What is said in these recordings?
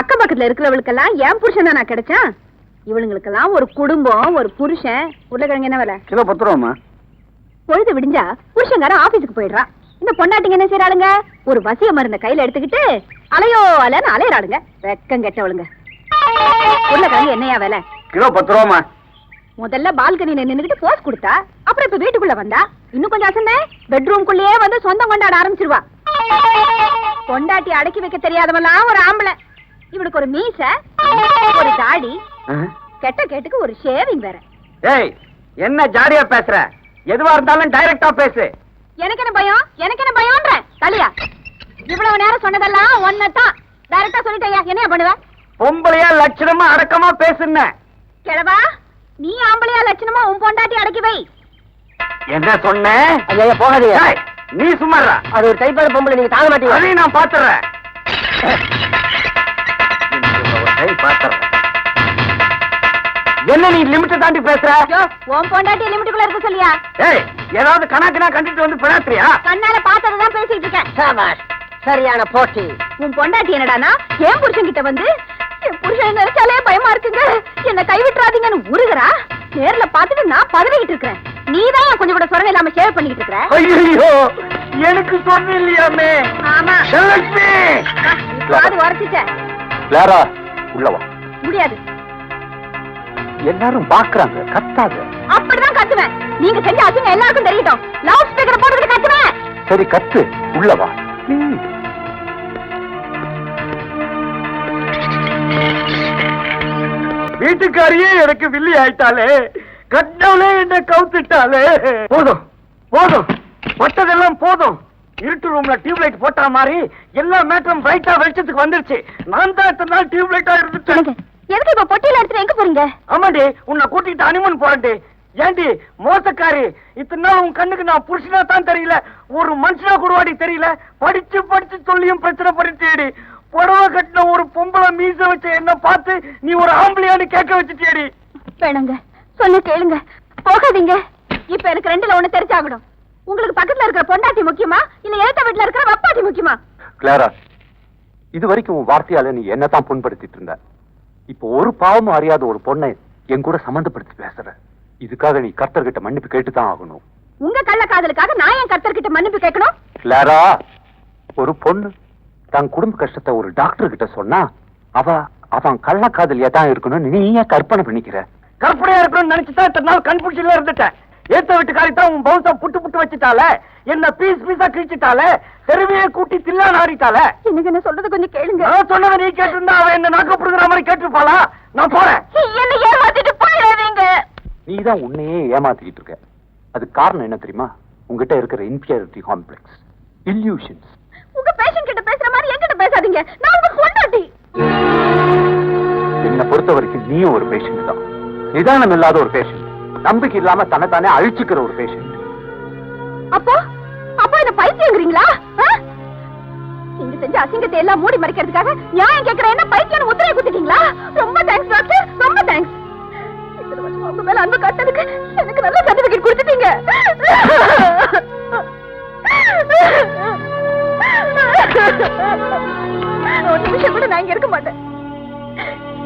அக்கம் பக்கத்துல இருக்கிறவளுக்கெல்லாம் என் புருஷன் தான் நான் கிடைச்சான். இவளுங்களுக்கெல்லாம் ஒரு குடும்பம் ஒரு புருஷன். உருளைக்கிழங்கு என்ன விலை? கிலோ பத்து ரூபாமா பொழுது விடிஞ்சா புருஷங்காரன் ஆபீஸுக்கு போயிடுறா இந்த பொண்டாட்டிங்க என்ன செய்யறாளுங்க ஒரு வசிய மருந்த கையில எடுத்துக்கிட்டு அலையோ அலைன்னு அலையறாளுங்க. வெக்கம் கெட்டவளுங்க. உருளைக்கிழங்கு என்னையா விலை? கிலோ பத்து ரூபாமா முதல்ல பால்கனில நின்னுகிட்டு போஸ் கொடுத்தா அப்புறம் இப்ப வீட்டுக்குள்ள வந்தா இன்னும் கொஞ்சம் அசந்தே பெட்ரூம்குள்ளேயே வந்து சொந்தம் கொண்டாட ஆரம்பிச்சிருவா. பொண்டாட்டி அடக்கி வைக்க தெரியாதவெல்லாம் ஒரு ஆம்பளை. இவளுக்கு ஒரு மீச ஒரு தாடி கெட்ட கேட்டுக்கு ஒரு ஷேவிங் வேற. ஏய் என்ன ஜாலியா பேசுற? எதுவா இருந்தாலும் டைரக்டா பேசு. எனக்கு என்ன பயம்? எனக்கு என்ன பயம்ன்ற? தலியா. இவ்வளவு நேரம் சொன்னதெல்லாம் ஒன்னதான் டைரக்டா சொல்லிட்டேயா? என்னையா பண்ணுவ? பொம்பளையா லட்சணமா அடக்கமா பேசுன. கிழவா நீ ஆம்பளையா லட்சணமா உன் பொண்டாட்டி அடக்கி வை. என்ன சொன்ன? ஐயா போகாதீங்க. நீ சும்மாறா அது ஒரு டைப்பான பொம்பளை நீங்க தாங்க மாட்டீங்க. அதையும் நான் பாத்துறேன். என்ன நீ லிமிட் தாண்டி பேசுற? உன் பொண்டாட்டி லிமிட்டுக்குள்ள இருக்க சொல்லியா? ஏய் ஏதாவது கணக்குனா கண்டுட்டு வந்து பிணாத்திரியா கண்ணால பார்த்ததான் பேசிட்டு இருக்கேன். சாபாஷ் சரியான போட்டி. உன் பொண்டாட்டி என்னடானா என் புருஷன் கிட்ட வந்து என் புருஷன் நினைச்சாலே பயமா இருக்குங்க. என்ன கைவிட்டுறாதீங்கன்னு உருகுறா? நேர்ல பார்த்துட்டு நான் பதவிக்கிட்டு இருக்கிறேன். நீதான் கொஞ்சம் கூட சொரணை இல்லாம ஷேவ் பண்ணிக்கிட்டு இருக்கிற? ஐயோ எனக்கு சொன்ன இல்லையாமே? ஆமா. உரைச்சிட்ட லேரா உள்ளவா முடியாது. எல்லாரும் பாக்குறாங்க கத்தாத. அப்படிதான் கத்துவேன். நீங்க செஞ்ச அசிங்க எல்லாருக்கும் தெரியட்டும் லவுட் ஸ்பீக்கர் போட்டுக்கிட்டு கத்துவேன். சரி கத்து. உள்ளவா வீட்டுக்காரியே எனக்கு வில்லி ஆயிட்டாலே கட்டவளே என்ன கவுத்துட்டாலே. போதும். போதும். பட்டதெல்லாம் போதும். இருட்டு ரூம்ல டியூப் லைட் போட்டா மாதிரி எல்லா மேட்டரும் பிரைட்டா வெளிச்சத்துக்கு வந்துருச்சு. நான் தான் இத்தனை நாள் டியூப் லைட்டா இருந்துட்டேன். எதுக்கு இப்ப பொட்டியில எடுத்துட்டு எங்க போறீங்க? ஆமாண்டி உன்னை கூட்டிட்டு அனிமன் போறேன்டி ஏண்டி மோசக்காரி இத்தனை நாள் உன் கண்ணுக்கு நான் புருஷனா தான் தெரியல. ஒரு மனுஷனா கூடவாடி தெரியல. படிச்சு படிச்சு சொல்லியும் பிரச்சனை பண்ணிட்டேடி. புடவை கட்டின ஒரு பொம்பளை மீச வச்ச என்ன பார்த்து நீ ஒரு ஆம்பளையான்னு கேட்க வச்சுட்டேடி வேணாங்க சொன்ன கேளுங்க போகாதீங்க. இப்ப எனக்கு ரெண்டுல ஒண்ணு தெரிஞ்சாகணும். உங்களுக்கு பக்கத்துல இருக்கிற பொண்டாட்டி முக்கியமா? இல்ல ஏத்த வீட்டுல இருக்கிற வப்பாட்டி முக்கியமா? கிளாரா இது வரைக்கும் உன் வார்த்தையால நீ என்னதான் புண்படுத்திட்டு இருந்த. இப்போ ஒரு பாவமும் அறியாத ஒரு பொண்ணை என் கூட சம்மந்தப்படுத்தி பேசுற. இதுக்காக நீ கர்த்தர்கிட்ட மன்னிப்பு கேட்டுதான் ஆகணும். உங்க கள்ள காதலுக்காக நான் என் கர்த்தர்கிட்ட மன்னிப்பு கேட்கணும்? கிளாரா ஒரு பொண்ணு தன் குடும்ப கஷ்டத்தை ஒரு டாக்டர் கிட்ட சொன்னா அவ அவன் கள்ளக்காதலியா தான் இருக்கணும்னு நீ ஏன் கற்பனை பண்ணிக்கிற? கற்பனையா இருக்கணும்னு நினைச்சுதான் இத்தனை நாள் கண்புடிச்சில இருந்துட்டேன். ஏத்த வீட்டுக்காரி தான் உன் பவுசா புட்டு புட்டு வச்சுட்டால என்ன பீஸ் பீஸா கிழிச்சிட்டால தெருவையே கூட்டி தில்லா நாடிட்டால எனக்கு என்ன சொல்றது கொஞ்சம் கேளுங்க. நான் சொன்னதை நீ கேட்டிருந்தா அவ என்ன நாக்கப்படுங்கிற மாதிரி கேட்டிருப்பாளா? நான் போறேன். என்ன ஏமாத்திட்டு போயிடாதீங்க. நீ தான் உன்னையே ஏமாத்திக்கிட்டு இருக்க. அது காரணம் என்ன தெரியுமா? உங்ககிட்ட இருக்கிற இன்ஃபியாரிட்டி காம்ப்ளெக்ஸ் இல்யூஷன்ஸ் உங்க பேஷண்ட் கிட்ட பேசுற மாதிரி என்கிட்ட பேசாதீங்க. நான் உங்க பொண்டாட்டி. என்னை பொறுத்த வரைக்கும் நீயும் ஒரு பேஷண்ட் தான். நிதானம் இல்லாத ஒரு பேஷண்ட் நம்பிக்கை இல்லாம தன்னைத்தானே அழிச்சுக்கிற ஒரு பேஷண்ட் அப்போ அப்போ என்ன பைத்தியங்கிறீங்களா? ஆ? நீங்க செஞ்ச அசிங்கத்தை எல்லாம் மூடி மறைக்கிறதுக்காக நியாயம் கேட்கிற என்ன பைத்தியம் உத்தரவு குத்திட்டீங்களா? ரொம்ப தேங்க்ஸ் டாக்டர் ரொம்ப தேங்க்ஸ் உங்க மேல அன்பு காட்டதுக்கு எனக்கு நல்ல சர்டிபிகேட் கொடுத்துட்டீங்க. ஒரு நிமிஷம் கூட நான் இங்க இருக்க மாட்டேன்.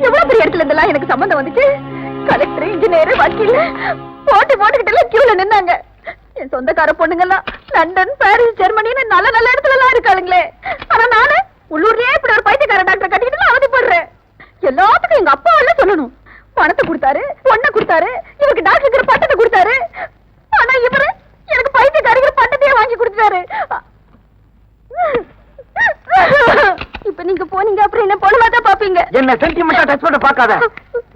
எவ்வளவு பெரிய இடத்துல இருந்தெல்லாம் எனக்கு சம்பந்தம் வந்துச்சு? கலெக்டர் இன்ஜினியர் வக்கீல் போட்டு போட்டுக்கிட்டு கியூல நின்னாங்க. என் சொந்தக்கார பொண்ணுங்கெல்லாம் லண்டன் பாரிஸ் ஜெர்மனின்னு நல்ல நல்ல இடத்துல எல்லாம் இருக்காளுங்களே. ஆனா நானு உள்ளூர்லயே இப்படி ஒரு பைத்தியக்கார டாக்டர் கட்டிக்கிட்டு அவதிப்படுறேன். எல்லாத்துக்கும் எங்க அப்பா எல்லாம் சொல்லணும். பணத்தை கொடுத்தாரு பொண்ணை கொடுத்தாரு இவருக்கு டாக்டருக்கு பட்டத்தை கொடுத்தாரு. ஆனா இவரு எனக்கு பைத்தியக்காரங்க பட்டத்தையே வாங்கி கொடுத்தாரு இப்ப நீங்க போனீங்க அப்புறம் என்ன பொண்ணு தான் பாப்பீங்க? என்ன சென்டிமெண்டா டச் பண்ண பார்க்காத.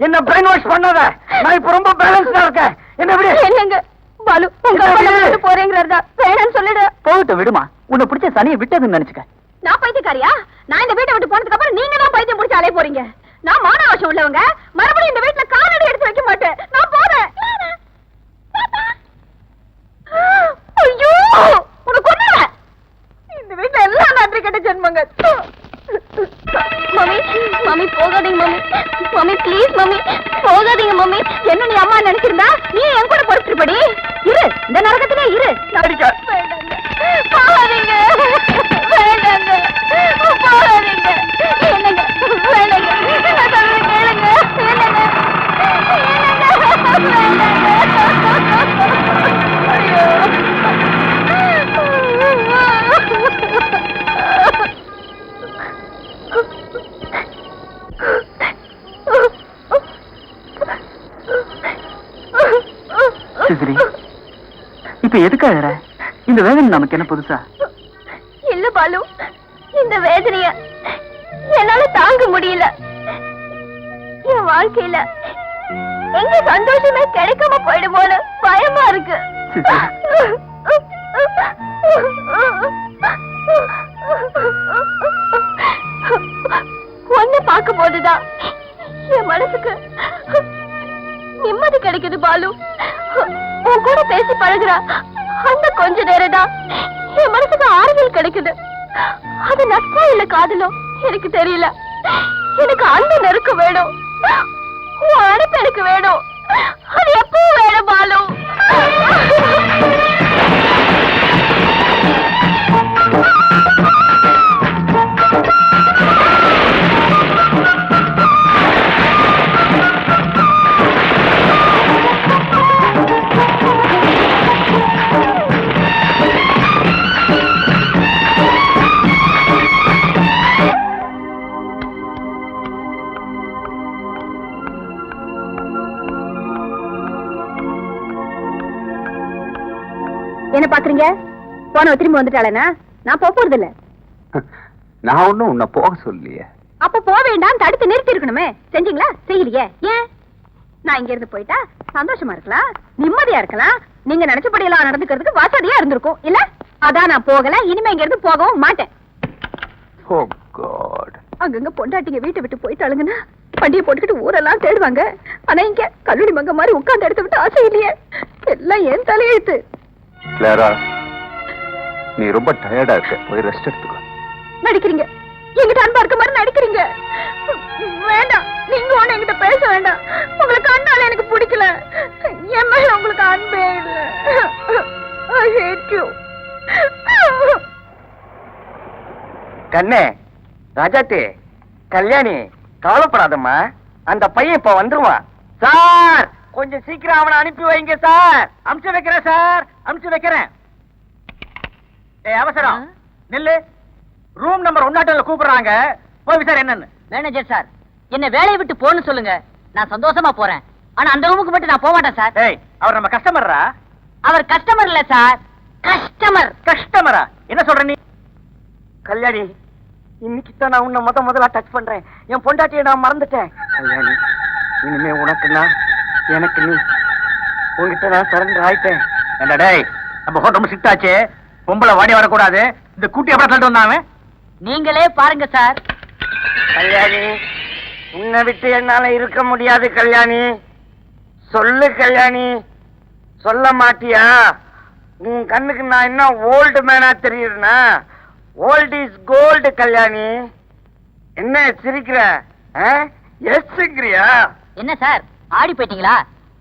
என்ன பிரெயின் வாஷ் பண்ணாத. நான் இப்ப ரொம்ப பேலன்ஸ்டா இருக்கேன். என்ன விடு. என்னங்க? பாலு உங்க அப்பா போறேங்கிறதா வேணாம்னு சொல்லிடு. போகட்டும் விடுமா. உன்னை பிடிச்ச சனியை விட்டதுன்னு நினைச்சுக்க. நான் பைத்தியக்காரியா? நான் இந்த வீட்டை விட்டு போனதுக்கு அப்புறம் நீங்க தான் பைத்தியம் பிடிச்ச அலைய போறீங்க. நான் மானவாசம் உள்ளவங்க. மறுபடியும் இந்த வீட்டுல காலடி எடுத்து வைக்க மாட்டேன். நான் போறேன். ஐயோ! உனக்கு இந்த வீட்டுல எல்லாம் நன்றி கெட்ட ஜென்மங்க மம்மி மம்மி போகாதீங்க மம்மி. மம்மி ப்ளீஸ் மம்மி போகாதீங்க மம்மி. என்ன நீ அம்மா நினைச்சிருந்தா? நீ என் கூட பொறுத்துருப்படி. இரு இந்த நரகத்திலே இரு. போகாதீங்க. வேதனை நமக்கு என்ன புதுசா? இல்ல பாலு இந்த வேதனைய என்னால தாங்க முடியல. என் வாழ்க்கையில எங்க சந்தோஷமே கிடைக்காம போயிடுமோன்னு பயமா இருக்கு. ஒண்ணு பார்க்கும் போதுதான் என் மனசுக்கு நிம்மதி கிடைக்குது பாலு. உன் கூட பேசி பழகுறா. அந்த கொஞ்ச நேரம் தான் என் மனசுக்கு ஆறுதல் கிடைக்குது. அது நட்போ இல்ல காதலோ? எனக்கு தெரியல. எனக்கு அந்த நெருக்கம் வேணும். உன் அனுப்பு எனக்கு வேணும். அது எப்பவும் வேணும் பாலு. திரும்பி வந்துட்டாளனா நான் போக போறது இல்ல நான் ஒண்ணும் உன்னை போக சொல்லியே அப்ப போக வேண்டாம் தடுத்து நிறுத்தி இருக்கணுமே செஞ்சீங்களா? செய்யலையே. ஏன்? நான் இங்க இருந்து போயிட்டா சந்தோஷமா இருக்கலாம்? நிம்மதியா இருக்கலாம்? நீங்க நினைச்சபடி எல்லாம் நடந்துக்கிறதுக்கு வசதியா இருந்திருக்கும். இல்ல? அதான் நான் போகல. இனிமே இங்க இருந்து போகவும் மாட்டேன். ஓ காட் அங்கங்க பொண்டாட்டிங்க வீட்டை விட்டு போயிட்டாளுங்கன்னா வண்டியை போட்டுக்கிட்டு ஊரெல்லாம் தேடுவாங்க. ஆனா இங்க கல்லூரி மங்க மாதிரி உட்கார்ந்து எடுத்து விட்டு ஆசை இல்லையே. எல்லாம் ஏன் தலையெழுத்து. நீ ரொம்ப டயர்டா இருக்க. போய் ரெஸ்ட் எடுத்துக்கோ. நடிக்கிறீங்க. எங்கிட்ட அன்பா இருக்க மாதிரி நடிக்கிறீங்க. வேண்டாம். நீங்க ஒண்ணு என்கிட்ட பேச வேண்டாம். உங்களுக்கு அண்ணால எனக்கு பிடிக்கல. என் மேல உங்களுக்கு அன்பே இல்ல. You. கண்ணே ராஜாத்தி கல்யாணி கவலைப்படாதம்மா. அந்த பையன் இப்ப வந்துருவான். சார் கொஞ்சம் சீக்கிரம் அவனை அனுப்பி வைங்க சார். அனுப்பிச்சு வைக்கிறேன் சார். அனுப்பிச்சு வைக்கிறேன். அவசரம். நில்லு. ரூம் நம்பர் ஒன்னாட்டில் கூப்பிடுறாங்க. போய் விசாரி என்னன்னு. மேனேஜர் சார் என்ன வேலையை விட்டு போன்னு சொல்லுங்க. நான் சந்தோஷமா போறேன். ஆனா அந்த ரூமுக்கு மட்டும் நான் போக மாட்டேன் சார். ஏய் அவர் நம்ம கஸ்டமரா அவர் கஸ்டமர் இல்ல சார். கஸ்டமர். கஸ்டமரா? என்ன சொல்ற நீ? கல்யாணி இன்னைக்கு தான் நான் உன்னை முத முதல்ல டச் பண்றேன். என் பொண்டாட்டியை நான் மறந்துட்டேன். கல்யாணி இனிமே உனக்கு நான் எனக்கு நீ உன்கிட்ட நான் சரண்டர் ஆயிட்டேன் என்ன டேய் நம்ம ஹோட்டல் ரொம்ப சிட்டாச்சே பொம்பளை வாடி வரக்கூடாது. இந்த கூட்டி அப்புறம் தள்ளிட்டு வந்தாங்க நீங்களே பாருங்க சார். கல்யாணி உன்னை விட்டு என்னால இருக்க முடியாது கல்யாணி. சொல்லு கல்யாணி. சொல்ல மாட்டியா? உன் கண்ணுக்கு நான் என்ன ஓல்டு மேனா தெரியுதுனா ஓல்ட் இஸ் கோல்டு கல்யாணி. என்ன சிரிக்கிற? எஸ்ங்கிறியா? என்ன சார்? ஆடி போயிட்டீங்களா?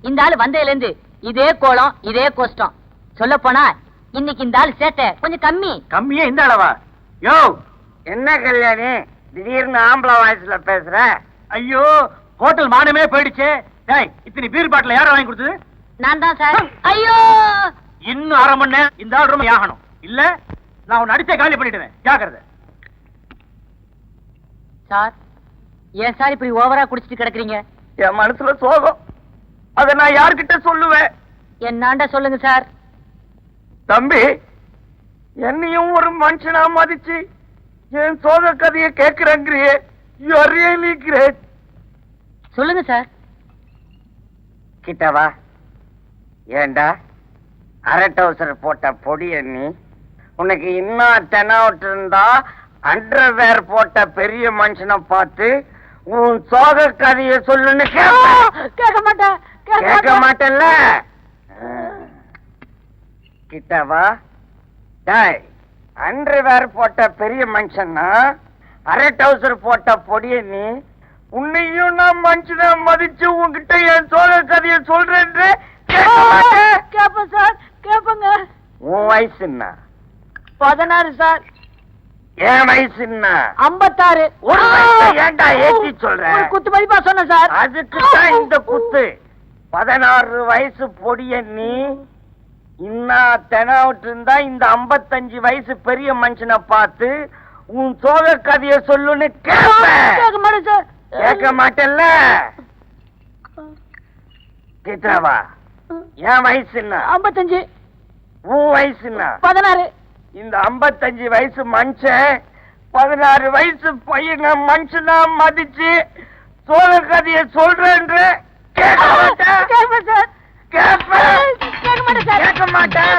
இந்த ஆள் வந்ததுல இருந்து இதே கோலம் இதே கோஷ்டம். சொல்ல போனா இன்னைக்கு இந்த ஆள் சேட்டை. கொஞ்சம் கம்மி. கம்மியே இந்த அளவா? யோ என்ன கல்யாணி? திடீர்னு ஆம்பளை வாய்ஸ்ல பேசுற? ஐயோ ஹோட்டல் மானமே போயிடுச்சு. டேய் இத்தனை பீர் பாட்டில் யாரும் வாங்கி கொடுத்தது? நான் தான் சார். ஐயோ! இன்னும் அரை மணி நேரம் இந்த ஆள் ரொம்ப ஆகணும். இல்ல நான் உன்னை அடிச்சே காலி பண்ணிடுவேன். ஜாக்கிரதை. சார் ஏன் சார் இப்படி ஓவரா குடிச்சிட்டு கிடக்குறீங்க? என் மனசுல சோகம். அத நான் யார்கிட்ட சொல்லுவேன்? என்னாண்ட சொல்லுங்க சார். தம்பி என்னையும் ஒரு மனுஷனா மதிச்சு என் சோக கதையை கேட்கிறேங்கிறியே. ரியலி கிரேட் சொல்லுங்க சார் கிட்டவா? ஏண்டா? அரை டவுசர் போட்ட பொடி எண்ணி உனக்கு இன்னும் தெனாவட் இருந்தா அண்டர்வேர் போட்ட பெரிய மனுஷனை பார்த்து உன் சோக கதையை சொல்லுன்னு. கேட்க மாட்டேன் கேட்க மாட்டேன்ல கிட்டவா? டாய் அண்டர்வேர் போட்ட பெரிய மனுஷன்னா அரை டவுசர் போட்ட பொடிய நீ உன்னையும் நான் மனுஷனை மதிச்சு உன்கிட்ட என் சோழ கதையை மாட்டேன். கேப்பேன் சார் கேப்பங்க. உன் வயசு என்ன? பதினாறு சார். என் வயசு என்ன? ஐம்பத்தாறு. ஒரு வயசை ஏன்டா ஏத்தி சொல்ற? ஒரு குத்து மதிப்பா சொன்னேன் சார். அதுக்கு தான் இந்த குத்து. பதினாறு வயசு பொடிய நீ இன்னா தெனாவிட்டு இருந்தா இந்த ஐம்பத்தஞ்சு வயசு பெரிய மனுஷனை பார்த்து உன் சோக கதைய சொல்லுன்னு கேட்க மாட்டேன் சார். கேட்க மாட்டேல்ல கேட்டாவா என் வயசு என்ன? ஐம்பத்தஞ்சு. உன் வயசு என்ன? பதினாறு. இந்த 55 வயசு மனுஷன் பதினாறு வயசு பையனை மனுஷனா மதிச்சு சோழ கதைய சொல்றேன்ற கேட்க மாட்டேன்? கேட்பேன் கேட்க மாட்டேன்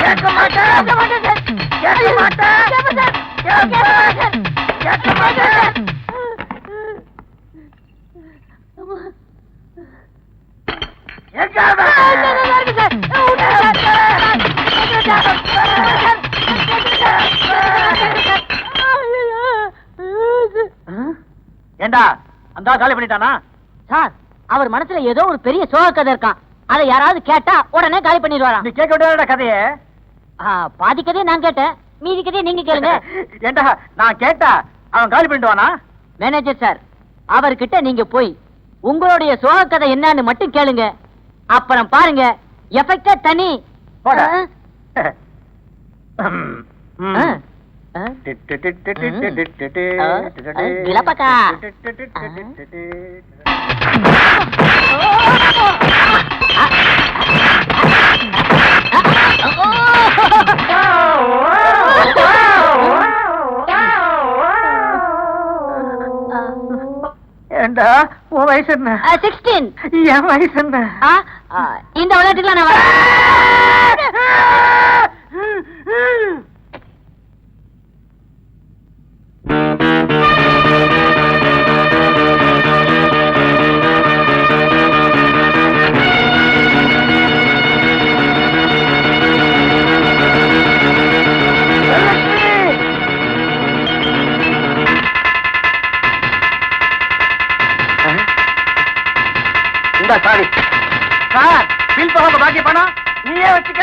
கேட்க மாட்டேன் மாட்டேன் மாட்டேன் ஏண்டா அந்த காலி பண்ணிட்டானா? சார் அவர் மனசுல ஏதோ ஒரு பெரிய சோக கதை இருக்கான் அதை யாராவது கேட்டா உடனே காலி பண்ணிடுவாராம் நீ கேட்க விட்டாடா கதையே? ஆ, பாதி கதையை நான் கேட்டேன். மீதி கதையை நீங்க கேளுங்க. ஏண்டா நான் கேட்டா அவன் காலி பண்ணிடுவானா? மேனேஜர் சார் அவர்கிட்ட நீங்க போய் உங்களுடைய சோக கதை என்னன்னு மட்டும் கேளுங்க. அப்புறம் பாருங்க எஃபெக்டா தனி. போடா. விலப்பக்கா. ஏண்டா உன் வயசு என்ன? 16 என் வயசு என்ன? இந்த விளையாட்டுக்குலாம் நான் சாரி. சார் பில் போகாம பாக்கி பணம் நீயே வச்சுக்க.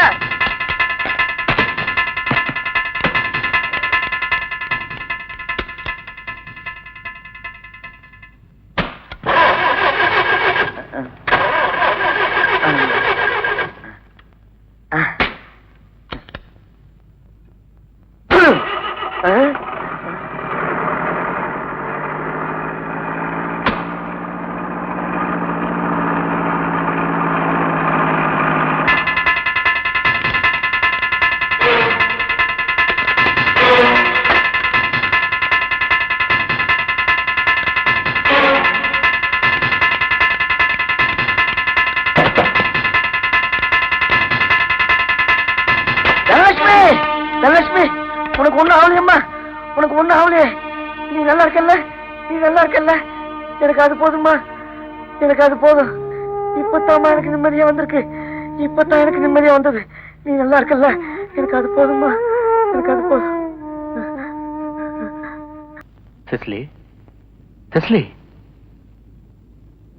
எனக்கு அது போதும்மா. எனக்கு அது போதும். இப்பத்தாம்மா எனக்கு நிம்மதியா வந்திருக்கு. இப்பதான் எனக்கு நிம்மதியா வந்தது. நீ நல்லா இருக்கல்ல? எனக்கு அது போதும்மா. எனக்கு அது போதும். செஸ்லி. செஸ்லி.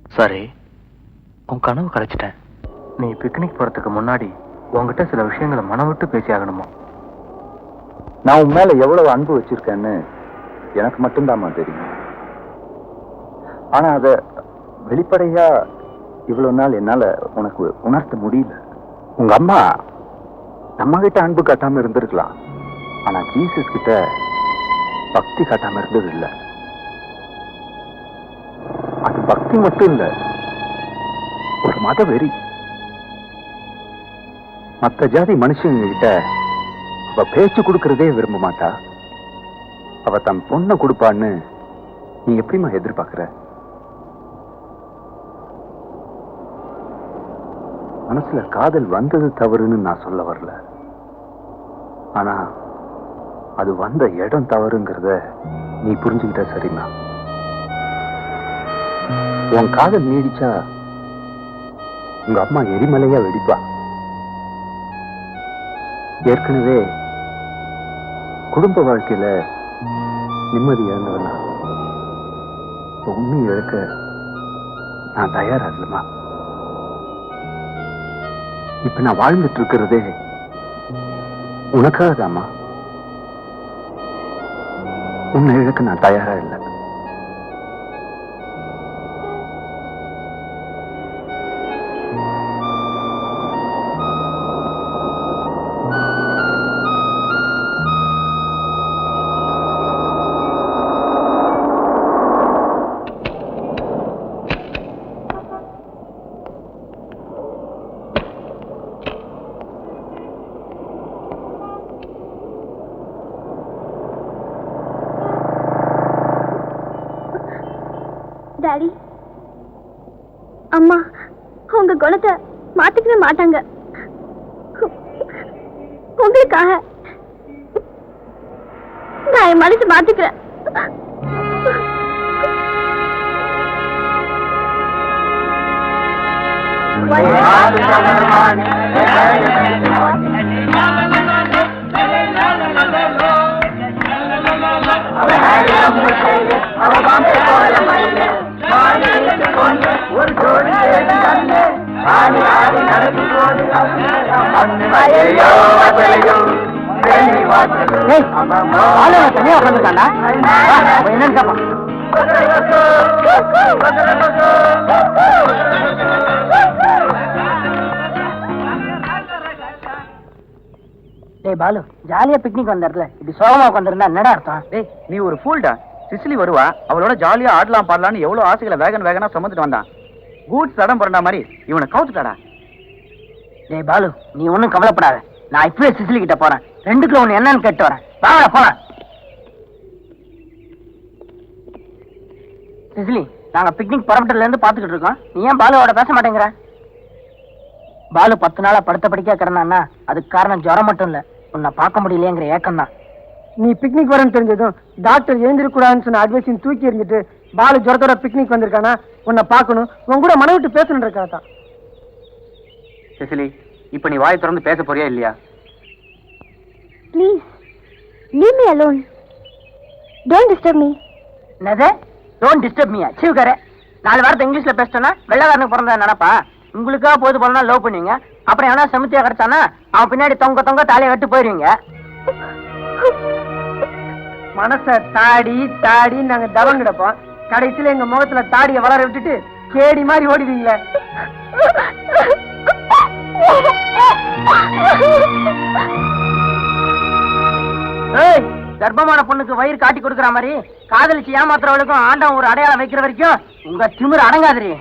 சாரி உன் கனவு கலைச்சிட்டேன். நீ பிக்னிக் போறதுக்கு முன்னாடி உன்கிட்ட சில விஷயங்களை மனம் விட்டு பேசி ஆகணுமா நான் உன் மேல எவ்வளவு அன்பு வச்சிருக்கேன்னு எனக்கு மட்டும்தாம்மா தெரியும். ஆனா அத வெளிப்படையா இவ்வளவு நாள் என்னால உனக்கு உணர்த்த முடியல. உங்க அம்மா நம்ம கிட்ட அன்பு காட்டாம இருந்திருக்கலாம். ஆனா ஜீசஸ் கிட்ட பக்தி காட்டாம இருந்தது இல்ல. அது பக்தி மட்டும் இல்ல ஒரு மத வெறி மத்த ஜாதி மனுஷங்க கிட்ட அவ பேச்சு கொடுக்கறதே விரும்ப மாட்டா அவ தன் பொண்ணை கொடுப்பான்னு நீ எப்படிமா எதிர்பார்க்கிற? மனசுல காதல் வந்தது தவறுன்னு நான் சொல்ல வரல. ஆனா அது வந்த இடம் தவறுங்கிறத நீ புரிஞ்சுக்கிட்ட சரிம்மா. உன் காதல் நீடிச்சா உங்க அம்மா எரிமலையா வெடிப்பா. ஏற்கனவே குடும்ப வாழ்க்கையில நிம்மதி இழந்தவனா. உண்மை இழக்க நான் தயாரா இப்ப நான் வாழ்ந்துட்டு இருக்கிறதே உனக்காக தாம்மா உன்னை இழக்க நான் தயாரா இல்லை. உங்க குணத்தை மாத்திக்கவே மாட்டாங்க. உங்களுக்காக நான் என் மனசு மாத்திக்கிறேன். தனியா உட்காந்துருக்காண்டா என்னன்னு கேப்பான் டேய் பாலு ஜாலியா பிக்னிக் வந்தார்ல. இப்படி சோகமா உட்காந்துருந்தா என்னடா அர்த்தம்? டேய் நீ ஒரு ஃபூல்டா சிசிலி வருவா அவளோட ஜாலியா ஆடலாம் பாடலாம்னு எவ்வளவு ஆசைகளை வேகன் வேகனா சுமந்துட்டு வந்தான். கூட்ஸ் தடம் புரண்டா மாதிரி இவனை கவுத்துட்டாடா. டேய் பாலு நீ ஒண்ணும் கவலைப்படாத. நான் இப்பவே சிசிலி கிட்ட போறேன். ரெண்டுக்குள்ள ஒண்ணு என்னன்னு கேட்டு வரேன். வாங்க போறேன் சிசிலி நாங்க பிக்னிக் புறப்பட்டதுல இருந்து பாத்துக்கிட்டு இருக்கோம். நீ ஏன் பாலுவோட பேச மாட்டேங்கிற? பாலு பத்து நாளா படுத்த படிக்க கிடந்தான்னா அதுக்கு காரணம் ஜுரம் மட்டும் இல்ல. உன்னை பார்க்க முடியலையேங்கிற ஏக்கம் தான் நீ பிக்னிக் வரேன்னு தெரிஞ்சதும் டாக்டர் எழுந்திருக்கூடாதுன்னு சொன்ன அட்வைஸையும் தூக்கி எறிஞ்சிட்டு பாலு ஜுரத்தோட பிக்னிக் வந்திருக்கானா? உன்னை பார்க்கணும். உன் கூட மன விட்டு பேசணும் இருக்கா தான் சிசிலி இப்ப நீ வாய் திறந்து பேச போறியா இல்லையா? Please leave me alone don't disturb me என்னது? டோன்ட் டிஸ்டர்ப் மீ சீவுக்காரே. நாலு வாரத்தை இங்கிலீஷ்ல பேசிட்டேன்னா வெள்ளக்காரனுக்கு பிறந்த நினைப்பா? உங்களுக்கா போது போனா லவ் பண்ணுவீங்க. அப்புறம் எவனா செமத்தியா கிடைச்சானா அவன் பின்னாடி தொங்க தொங்க தாலியை கட்டு போயிருவீங்க. மனச தாடி தாடி நாங்க தவம் கிடப்போம். கடைசியில எங்க முகத்துல தாடியை வளர விட்டுட்டு கேடி மாதிரி ஓடிடுவீங்களே. ஏய் கர்ப்பமான பொண்ணுக்கு வயிறு காட்டி கொடுக்கற மாதிரி காதலிச்சு ஏமாத்துறவளுக்கும் ஆண்டவன் ஒரு அடையாளம் வைக்கிற வரைக்கும் உங்க திமிர் அடங்காதுரி